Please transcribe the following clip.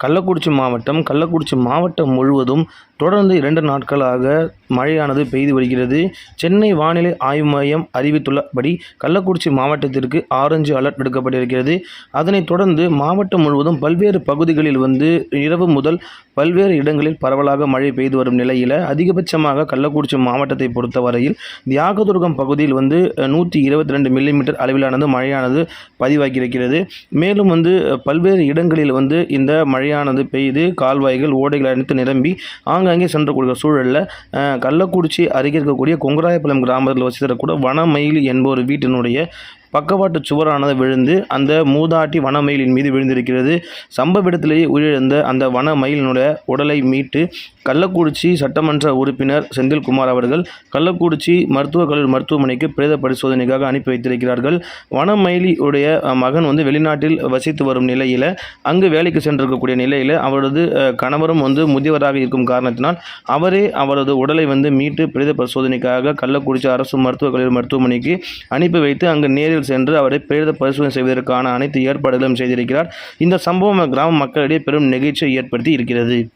கள்ளக்குறிச்சி மாவட்டம் கள்ளக்குறிச்சி மாவட்டம் முழுவதும் தொடர்ந்து இரண்டு நாட்களாக மழையானது பெய்து வருகிறது. சென்னை வானிலை ஆய்வு மையம் அறிவித்துள்ளபடி கள்ளக்குறிச்சி மாவட்டத்திற்கு ஆரஞ்சு அலர்ட் விடுக்கப்பட்டிருக்கிறது. அதனைத் தொடர்ந்து மாவட்டம் முழுவதும் பல்வேறு பகுதிகளில் வந்து இரவு முதல் பல்வேறு இடங்களில் பரவலாக மழை பெய்து வரும் நிலையில் அதிகபட்சமாக கள்ளக்குறிச்சி மாவட்டத்தை பொறுத்தவரையில் தியாகதுர்கம் பகுதியில் வந்து நூற்றி இருபத்தி ரெண்டு மில்லிமீட்டர் அளவிலானது மழையானது பதிவாகியிருக்கிறது. மேலும் வந்து பல்வேறு இடங்களில் வந்து இந்த மழையானது பெய்து கால்வாய்கள் ஓடைகள் அனைத்து நிரம்பி ஆங்காங்கே சென்றக்கூடிய சூழலில் கள்ளக்குறிச்சி அருகே இருக்கக்கூடிய கொங்கராயபாளையம் கிராமத்தில் வசித்திருக்கூட வனமயில் என்பவர் வீட்டினுடைய பக்கவாட்டு சுவரானது விழுந்து அந்த மூதாட்டி வனமயிலின் மீது விழுந்திருக்கிறது. சம்பவ இடத்திலேயே உயிரிழந்த அந்த வனமயிலினுடைய உடலை மீட்டு கள்ளக்குறிச்சி சட்டமன்ற உறுப்பினர் செந்தில்குமார் அவர்கள் கள்ளக்குறிச்சி மருத்துவக் கல்லூரி மருத்துவமனைக்கு பிரேத பரிசோதனைக்காக அனுப்பி வைத்திருக்கிறார்கள். வனமயிலியுடைய அஹ், மகன் வந்து வெளிநாட்டில் வசித்து வரும் நிலையில் அங்கு வேலைக்கு சென்றிருக்கக்கூடிய நிலையில் அவரது கணவரும் வந்து முதியவராக இருக்கும் காரணத்தினால் அவரே அவரது உடலை வந்து மீட்டு பிரேத பரிசோதனைக்காக கள்ளக்குறிச்சி அரசு மருத்துவக் கல்லூரி மருத்துவமனைக்கு அனுப்பி வைத்து அங்கு நேரில் சென்று அவரை பிரேத பரிசோதனை செய்வதற்கான அனைத்து ஏற்பாடுகளும் செய்திருக்கிறார். இந்த சம்பவம் கிராம மக்களிடையே பெரும் நெகிழ்ச்சியை ஏற்படுத்தி இருக்கிறது.